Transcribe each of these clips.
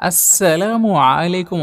আসসালামু আলাইকুম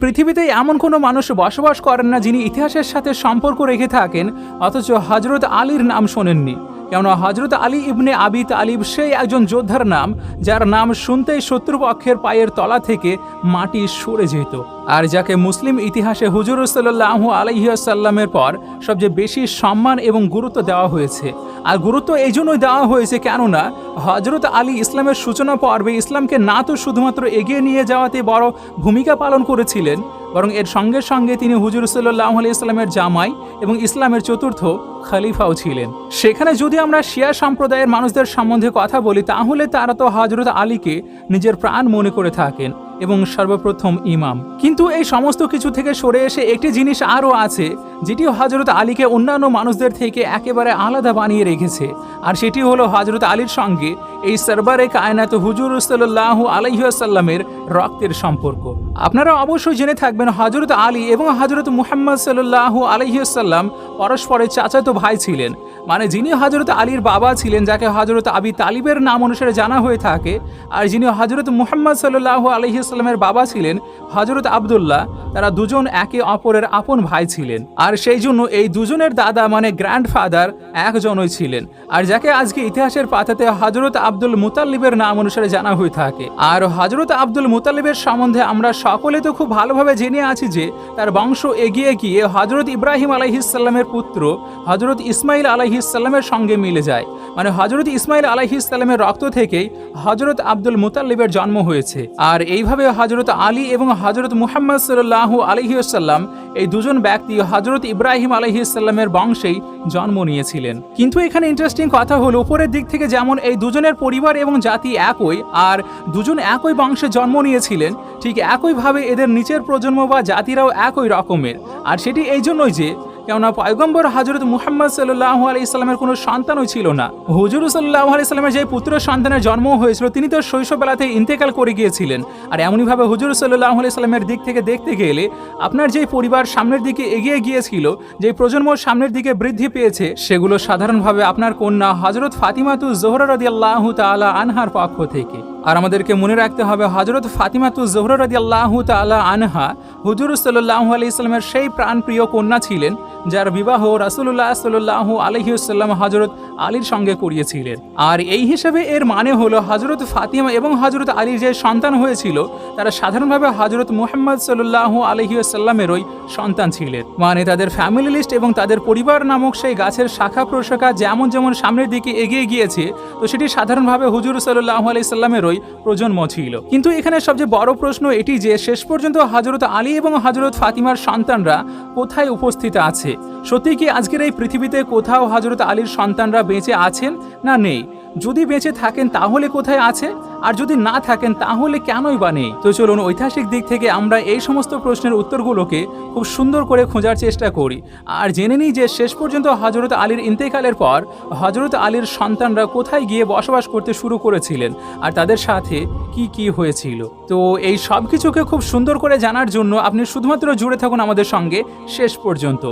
পৃথিবীতে এমন কোনো মানুষ বসবাস করেন না যিনি ইতিহাসের সাথে সম্পর্ক রেখে থাকেন, অথচ হজরত আলীর নাম শোনেননি। কেননা হজরত আলী ইবনে আবি তালিব সেই একজন যোদ্ধার নাম, যার নাম শুনতেই শত্রুপক্ষের পায়ের তলা থেকে মাটি সরে যেত। আর যাকে মুসলিম ইতিহাসে হুজুর সাল্লাহ আলহিয়াসাল্লামের পর সবচেয়ে বেশি সম্মান এবং গুরুত্ব দেওয়া হয়েছে। আর গুরুত্ব এই জন্যই দেওয়া হয়েছে কেননা হজরত আলী ইসলামের সূচনা পর্বে ইসলামকে না তো শুধুমাত্র এগিয়ে নিয়ে যাওয়াতে বড় ভূমিকা পালন করেছিলেন, বরং এর সঙ্গে সঙ্গে তিনি হুজুর সাল্লাহ আলি ইসলামের জামাই এবং ইসলামের চতুর্থ খলিফাও ছিলেন। সেখানে যদি আমরা শিয়া সম্প্রদায়ের মানুষদের সম্বন্ধে কথা বলি, তাহলে তারা তো হজরত আলীকে নিজের প্রাণ মনে করে থাকেন। এবং সর্বপ্রথম ইমাম। কিন্তু এই সমস্ত কিছু থেকে সরে এসে একটি জিনিস আরও আছে যেটি হজরত আলীকে অন্যান্য মানুষদের থেকে একেবারে আলাদা বানিয়ে রেখেছে, আর সেটি হলো হজরত আলীর সঙ্গে এই সরবারে কায়নাত হুজুর সাল্লাহ আলহিহাসাল্লামের রক্তের সম্পর্ক। আপনারা অবশ্যই জেনে থাকবেন হজরত আলী এবং হজরত মুহাম্মদ সাল্লাহ আলহিহাসাল্লাম পরস্পরের চাচাতো ভাই ছিলেন। মানে যিনি হজরত আলীর বাবা ছিলেন, যাকে হজরত আবি তালিবের নাম অনুসারে জানা হয়ে থাকে, আর যিনি হজরত মুহাম্মদ সাল্লাহ আলহিহাস্লামের বাবা ছিলেন হজরত আবদুল্লাহ, তারা দুজন একে অপরের আপন ভাই ছিলেন। আর সেই জন্য এই দুজনের দাদা মানে গ্র্যান্ডফাদার একজনই ছিলেন। আর যাকে আজকে ইতিহাসের পাতাতে হজরত আব্দুল মুতাল্লিবের নাম অনুসারে জানা হয়ে থাকে। আর হজরত আব্দুল মুতাল্লিবের সম্বন্ধে আমরা সকলে তো খুব ভালোভাবে জেনে আছি যে, তার বংশ এগিয়ে গিয়ে হজরত ইব্রাহিম আলাইহিসাল্লামের পুত্র হজরত ইসমাইল আলাইহিসাল্লামের সঙ্গে মিলে যায়। মানে হজরত ইসমাইল আলাইহিসাল্লামের রক্ত থেকেই হজরত আব্দুল মুতাল্লিবের জন্ম হয়েছে। আর এইভাবে হজরত আলী এবং হজরত মুহাম্মদ সাল্লাহ আলহিউসাল্লাম এই দুজন ব্যক্তি হজরত ইব্রাহিম আলহিসাল্লামের বংশেই জন্ম নিয়েছিলেন। কিন্তু এখানে ইন্টারেস্টিং কথা হলো, উপরের দিক থেকে যেমন এই দুজনের পরিবার এবং জাতি একই, আর দুজন একই বংশে জন্ম নিয়েছিলেন, ঠিক একইভাবে এদের নিচের প্রজন্ম বা জাতিরাও একই রকমের। আর সেটি এই জন্যই যে কেননা পয়গম্বর হাজরত মুহাম্মদ সাল্লাহ আলি ইসলামের কোনো সন্তানও ছিল না। হুজুর সাল্লাহ আলি ইসলামের যে পুত্র সন্তানের জন্ম হয়েছিল, তিনি তো শৈশববেলাতে ইন্তেকাল করে গিয়েছিলেন। আর এমনইভাবে হুজুর সাল্লাহ আলি ইসলামের দিক থেকে দেখতে গেলে, আপনার যে পরিবার সামনের দিকে এগিয়ে গিয়েছিল, যে প্রজন্ম সামনের দিকে বৃদ্ধি পেয়েছে, সেগুলো সাধারণভাবে আপনার কন্যা হজরত ফাতিমাতু জোহরা রদি আল্লাহ তালা আনহার পক্ষ থেকে। আর আমাদেরকে মনে রাখতে হবে হজরত ফাতিমাতু জোহর রদি আল্লাহ তালা আনহা হুজুর সাল্লাহ আলি ইসলামের সেই প্রাণপ্রিয় কন্যা ছিলেন যার বিবাহ রাসুল্লাহ সাল্লাহ আলহিউসাল্লাম হজরত আলীর সঙ্গে করিয়েছিলেন। আর এই হিসেবে এর মানে হলো হজরত ফাতিমা এবং হজরত আলীর যে সন্তান হয়েছিল, তারা সাধারণভাবে হজরত মুহাম্মদ সাল্লাহ আলহিউসাল্লামেরই সন্তান ছিলেন। মানে তাদের ফ্যামিলি লিস্ট এবং তাদের পরিবার নামক সেই গাছের শাখা প্রশাখা যেমন যেমন সামনের দিকে এগিয়ে গিয়েছে, তো সেটি সাধারণভাবে হুজুর সাল্লাহ আলাইসাল্লামেরই প্রজন্ম ছিল। কিন্তু এখানে সবচেয়ে বড় প্রশ্ন এটি যে, শেষ পর্যন্ত হজরত আলী এবং হজরত ফাতিমার সন্তানরা কোথায় উপস্থিত আছে? সত্যি কি আজকের এই পৃথিবীতে কোথাও হজরত আলীর সন্তানরা বেঁচে আছেন না নেই? যদি বেঁচে থাকেন তাহলে কোথায় আছে? আর যদি না থাকেন, তাহলে কেনই বা নেই? তো চলুন ঐতিহাসিক দিক থেকে আমরা এই সমস্ত প্রশ্নের উত্তরগুলোকে খুব সুন্দর করে খোঁজার চেষ্টা করি। আর জেনে নিই যে শেষ পর্যন্ত হজরত আলীর ইন্তেকালের পর হজরত আলীর সন্তানরা কোথায় গিয়ে বসবাস করতে শুরু করেছিলেন আর তাদের সাথে কি কি হয়েছিল? তো এই সব কিছুকে খুব সুন্দর করে জানার জন্য আপনি শুধুমাত্র জুড়ে থাকুন আমাদের সঙ্গে শেষ পর্যন্ত।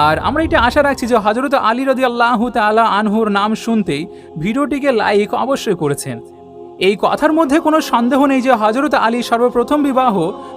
আর আমরা এটা আশা রাখছি যে হজরত আলী রদি আল্লাহ তালা আনহুর নাম শুনতেই ভিডিওটিকে লাইক অবশ্যই করেছেন। এই কথার মধ্যে কোনো সন্দেহ নেই যে হজরত আলী সর্বপ্রথম বিবাহ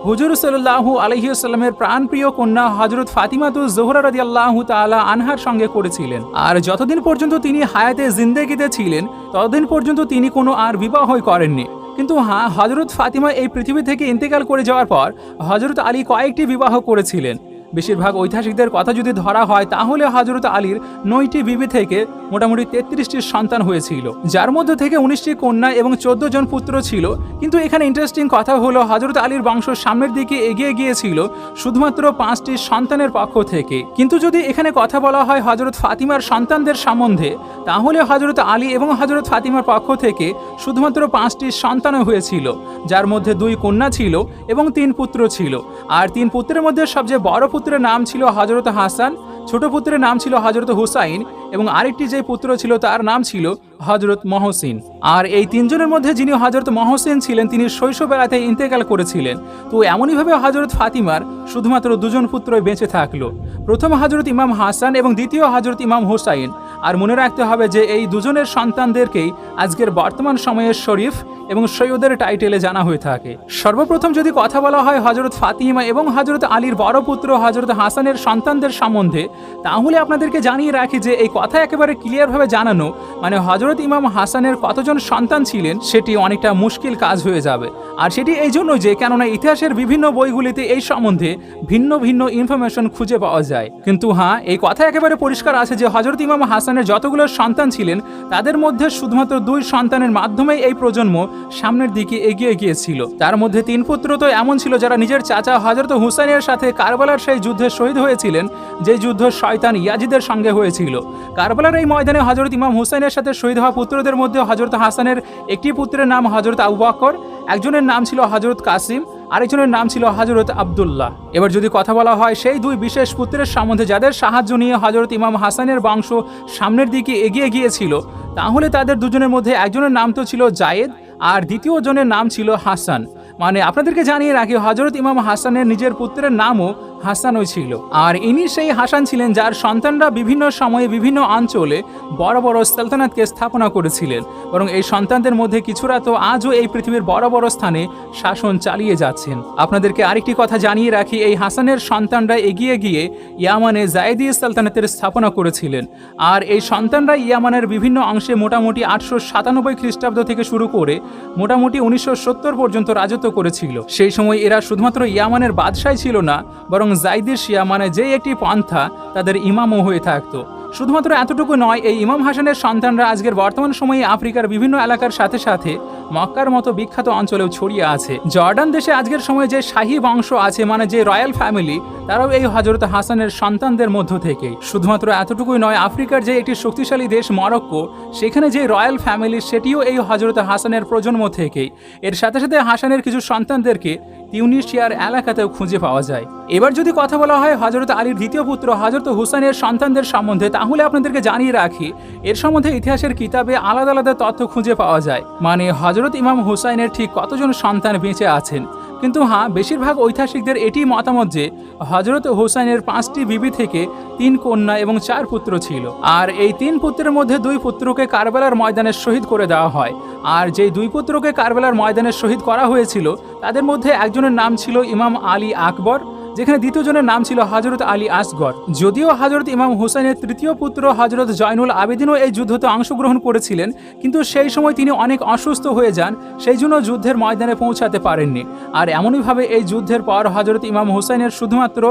হুজুর সাল্লাহ আলহিউসাল্লামের প্রাণপ্রিয় কন্যা হজরত ফাতিমাতু জোহরা রদি আল্লাহ তালা আনহার সঙ্গে করেছিলেন। আর যতদিন পর্যন্ত তিনি হায়াতে জিন্দেগিতে ছিলেন, ততদিন পর্যন্ত তিনি কোনো আর বিবাহই করেননি। কিন্তু হ্যাঁ হজরত ফাতিমা এই পৃথিবী থেকে ইন্তেকাল করে যাওয়ার পর হজরত আলী কয়েকটি বিবাহ করেছিলেন। বেশিরভাগ ঐতিহাসিকদের কথা যদি ধরা হয়, তাহলে হজরত আলীর নয়টি বিবি থেকে মোটামুটি তেত্রিশটির সন্তান হয়েছিল। যার মধ্যে থেকে উনিশটি কন্যা এবং চোদ্দ জন পুত্র ছিল। কিন্তু এখানে ইন্টারেস্টিং কথা হলো হজরত আলীর বংশ সামনের দিকে এগিয়ে গিয়েছিল শুধুমাত্র পাঁচটি সন্তানের পক্ষ থেকে। কিন্তু যদি এখানে কথা বলা হয় হজরত ফাতিমার সন্তানদের সম্বন্ধে, তাহলে হজরত আলী এবং হজরত ফাতিমার পক্ষ থেকে শুধুমাত্র পাঁচটি সন্তানও হয়েছিল, যার মধ্যে দুই কন্যা ছিল এবং তিন পুত্র ছিল। আর তিন পুত্রের মধ্যে সবচেয়ে বড় পুত্রের নাম ছিল হজরত হাসান, ছোট পুত্রের নাম ছিল হজরত হুসাইন এবং আরেকটি যে পুত্র ছিল তার নাম ছিল হজরত মহসিন। আর এই তিনজনের মধ্যে যিনি হজরত মহসিন ছিলেন, তিনি শৈশবেলাতে ইন্তেকাল করেছিলেন। তো এমনইভাবে হজরত ফাতিমার শুধুমাত্র দুজন পুত্রই বেঁচে থাকল। প্রথম হজরত ইমাম হাসান এবং দ্বিতীয় হজরত ইমাম হোসাইন। আর মনে রাখতে হবে যে এই দুজনের সন্তানদেরকেই আজকের বর্তমান সময়ের শরীফ এবং সৈয়দের টাইটেলে জানা হয়ে থাকে। সর্বপ্রথম যদি কথা বলা হয় হজরত ফাতিমা এবং হজরত আলীর বড় পুত্র হজরত হাসানের সন্তানদের সম্বন্ধে, তাহলে আপনাদেরকে জানিয়ে রাখি যে এই কথা একেবারে ক্লিয়ারভাবে জানানো মানে হজরত ইমাম হাসানের কতজন সন্তান ছিলেন, সেটি অনেকটা মুশকিল কাজ হয়ে যাবে। আর সেটি এই জন্য যে কেননা ইতিহাসের বিভিন্ন বইগুলিতে এই সম্বন্ধে ভিন্ন ভিন্ন ইনফরমেশন খুঁজে পাওয়া যায়। কিন্তু হ্যাঁ এই কথা একেবারে পরিষ্কার আছে যে হজরত ইমাম হাসানের যতগুলো সন্তান ছিলেন, তাদের মধ্যে শুধুমাত্র দুই সন্তানের মাধ্যমে এই প্রজন্ম সামনের দিকে এগিয়ে গিয়েছিল। তার মধ্যে তিন পুত্র তো এমন ছিল যারা নিজের চাচা হজরত হুসাইনের সাথে কারবালার সেই যুদ্ধে শহীদ হয়েছিলেন, যে যুদ্ধ শয়তান ইয়াজিদের সঙ্গে হয়েছিল। কারবালার এই ময়দানে হজরত ইমাম হুসাইনের সাথে শহীদ হওয়া পুত্রদের মধ্যে হজরত হাসানের একটি পুত্রের নাম হজরত আবু বকর, একজনের নাম ছিল হজরত কাসিম আরেকজনের নাম ছিল হজরত আবদুল্লাহ। এবার যদি কথা বলা হয়, সেই দুই বিশেষ পুত্রের সম্বন্ধে যাদের সাহায্য নিয়ে হজরত ইমাম হাসানের বংশ সামনের দিকে এগিয়ে গিয়েছিল, তাহলে তাদের দুজনের মধ্যে একজনের নাম তো ছিল জায়েদ আর দ্বিতীয় জনের নাম ছিল হাসান। মানে আপনাদেরকে জানিয়ে রাখি হজরত ইমাম হাসানের নিজের পুত্রের নামও হাসানই ছিল। আর ইনি সেই হাসান ছিলেন যার সন্তানরা বিভিন্ন সময়ে বিভিন্ন অঞ্চলে বড় বড় সালতানাতকে স্থাপনা করেছিলেন। বরং এই সন্তানদের মধ্যে কিছুরা তো আজও এই পৃথিবীর বড় বড় স্থানে শাসন চালিয়ে যাচ্ছেন। আপনাদেরকে আরেকটি কথা জানিয়ে রাখি, এই হাসানের সন্তানরা এগিয়ে গিয়ে ইয়ামানে জায়দি সালতানাতের স্থাপনা করেছিলেন। আর এই সন্তানরা ইয়ামানের বিভিন্ন অংশে মোটামুটি আটশো সাতানব্বই খ্রিস্টাব্দ থেকে শুরু করে মোটামুটি উনিশশো সত্তর পর্যন্ত রাজত্ব করেছিল। সেই সময় এরা শুধুমাত্র ইয়ামানের বাদশাই ছিল না, বরং জাইদিস মানে যে একটি পন্থা, তাদের ইমামও হয়ে থাকতো। শুধুমাত্র এতটুকু নয়, এই ইমাম হাসানের সন্তানরা আজকের বর্তমান সময়ে আফ্রিকার বিভিন্ন এলাকার সাথে সাথে মক্কার মতো বিখ্যাত অঞ্চলেও ছড়িয়ে আছে। জর্ডান দেশে আজকের সময়ে যে শাহী বংশ আছে মানে যে রয়্যাল ফ্যামিলি, তারাও এই হজরত হাসানের সন্তানদের মধ্য থেকেই। শুধুমাত্র এতটুকুই নয়, আফ্রিকার যে একটি শক্তিশালী দেশ মরক্কো, সেখানে যে রয়্যাল ফ্যামিলি, সেটিও এই হজরত হাসানের প্রজন্ম থেকেই। এর সাথে সাথে হাসানের কিছু সন্তানদেরকে তিউনিশিয়ার এলাকাতেও খুঁজে পাওয়া যায়। এবার যদি কথা বলা হয় হজরত আলীর দ্বিতীয় পুত্র হজরত হুসাইনের সন্তানদের সম্বন্ধে, তাহলে আপনাদেরকে জানিয়ে রাখি, এর সম্বন্ধে ইতিহাসের কিতাবে আলাদা আলাদা তথ্য খুঁজে পাওয়া যায়। মানে হজরত ইমাম হুসাইনের ঠিক কতজন সন্তান বেঁচে আছেন? কিন্তু হ্যাঁ বেশিরভাগ ঐতিহাসিকদের এটি মতামত যে হজরত হোসাইনের পাঁচটি বিবি থেকে তিন কন্যা এবং চার পুত্র ছিল। আর এই তিন পুত্রের মধ্যে দুই পুত্রকে কারবেলার ময়দানে শহীদ করে দেওয়া হয়। আর যেই দুই পুত্রকে কারবেলার ময়দানে শহীদ করা হয়েছিল, তাদের মধ্যে একজনের নাম ছিল ইমাম আলী আকবর যেখানে দ্বিতীয় জনের নাম ছিল হজরত আলী আসগর। যদিও হজরত ইমাম হুসাইনের তৃতীয় পুত্র হজরত জয়নুল আবেদিনও এই যুদ্ধতে অংশগ্রহণ করেছিলেন, কিন্তু সেই সময় তিনি অনেক অসুস্থ হয়ে যান, সেই জন্য যুদ্ধের ময়দানে পৌঁছাতে পারেননি। আর এমনইভাবে এই যুদ্ধের পর হজরত ইমাম হুসাইনের শুধুমাত্র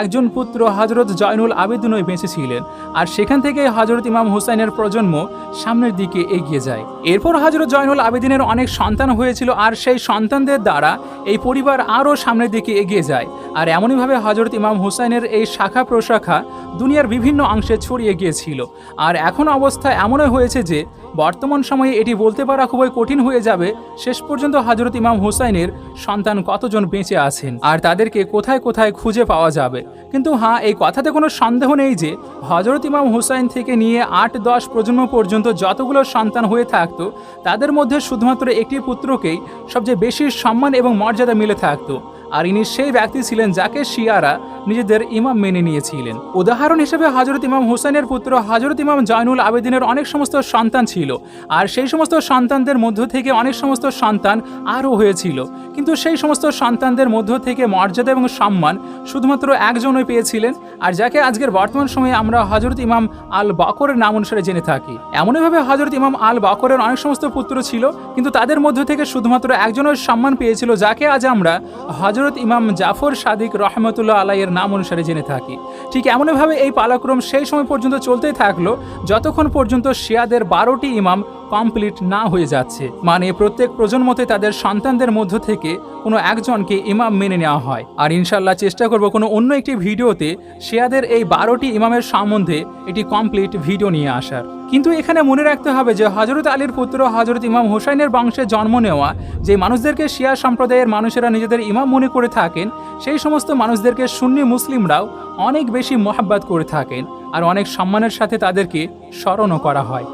একজন পুত্র হজরত জয়নুল আবেদিনই বেঁচে ছিলেন আর সেখান থেকে হজরত ইমাম হুসাইনের প্রজন্ম সামনের দিকে এগিয়ে যায়। এরপর হজরত জয়নুল আবেদিনের অনেক সন্তান হয়েছিল, আর সেই সন্তানদের দ্বারা এই পরিবার আরও সামনের দিকে এগিয়ে যায়। আর এমনইভাবে হজরত ইমাম হুসাইনের এই শাখা প্রশাখা দুনিয়ার বিভিন্ন অংশে ছড়িয়ে গিয়েছিল। আর এখন অবস্থা এমনই হয়েছে যে, বর্তমান সময়ে এটি বলতে পারা খুবই কঠিন হয়ে যাবে, শেষ পর্যন্ত হজরত ইমাম হুসাইনের সন্তান কতজন বেঁচে আছেন আর তাদেরকে কোথায় কোথায় খুঁজে পাওয়া যাবে। কিন্তু হ্যাঁ এই কথাতে কোনো সন্দেহ নেই যে হজরত ইমাম হুসাইন থেকে নিয়ে আট দশ প্রজন্ম পর্যন্ত যতগুলো সন্তান হয়ে থাকতো, তাদের মধ্যে শুধুমাত্র একটি পুত্রকেই সবচেয়ে বেশি সম্মান এবং মর্যাদা মিলে থাকতো। আর ইনি সেই ব্যক্তি ছিলেন যাকে শিয়ারা নিজেদের ইমাম মেনে নিয়েছিলেন। উদাহরণ হিসেবে হজরত ইমাম হুসাইনের পুত্র হজরত ইমাম জয়নুল আবেদিনের অনেক সমস্ত সন্তান ছিল, আর সেই সমস্ত সন্তানদের মধ্য থেকে অনেক সমস্ত সন্তান আরও হয়েছিল। কিন্তু সেই সমস্ত সন্তানদের মধ্য থেকে মর্যাদা এবং সম্মান শুধুমাত্র একজনই পেয়েছিলেন, আর যাকে আজকের বর্তমান সময়ে আমরা হজরত ইমাম আল বাকরের নাম অনুসারে জেনে থাকি। এমনইভাবে হজরত ইমাম আল বকরের অনেক সমস্ত পুত্র ছিল, কিন্তু তাদের মধ্য থেকে শুধুমাত্র একজনের সম্মান পেয়েছিল, যাকে আজ আমরা হজরত ইমাম জাফর সাদিক রহমতুল্লাহ আলাইয়ের নাম অনুসারে জেনে থাকি। ঠিক এমনভাবে এই পালাক্রম সেই সময় পর্যন্ত চলতেই থাকল, যতক্ষণ পর্যন্ত শিয়াদের বারোটি ইমাম কমপ্লিট না হয়ে যাচ্ছে। মানে প্রত্যেক প্রজন্মতে তাদের সন্তানদের মধ্য থেকে কোনো একজনকে ইমাম মেনে নেওয়া হয়। আর ইনশাল্লাহ চেষ্টা করব কোনো অন্য একটি ভিডিওতে শেয়াদের এই বারোটি ইমামের সম্বন্ধে এটি কমপ্লিট ভিডিও নিয়ে আসার। কিন্তু এখানে মনে রাখতে হবে যে হজরত আলীর পুত্র হজরত ইমাম হোসাইনের বংশে জন্ম নেওয়া যে মানুষদেরকে শিয়া সম্প্রদায়ের মানুষেরা নিজেদের ইমাম মনে করে থাকেন, সেই সমস্ত মানুষদেরকে সুন্নি মুসলিমরাও অনেক বেশি মোহাব্বত করে থাকেন। আর অনেক সম্মানের সাথে তাদেরকে স্মরণও করা হয়।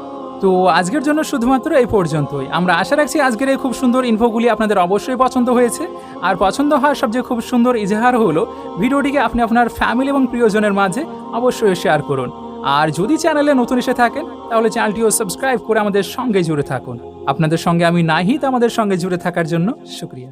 তো আজকের জন্য শুধুমাত্র এই পর্যন্তই। আমরা আশা রাখছি আজকের এই খুব সুন্দর ইনফোগুলি আপনাদের অবশ্যই পছন্দ হয়েছে। আর পছন্দ হওয়ার সবচেয়ে খুব সুন্দর ইজহার হলো, ভিডিওটিকে আপনি আপনার ফ্যামিলি এবং প্রিয়জনের মাঝে অবশ্যই শেয়ার করুন। আর যদি চ্যানেলে নতুন এসে থাকেন, তাহলে চ্যানেলটিও সাবস্ক্রাইব করে আমাদের সঙ্গে জুড়ে থাকুন। আপনাদের সঙ্গে আমি নাহিদ, আমাদের সঙ্গে জুড়ে থাকার জন্য শুক্রিয়া।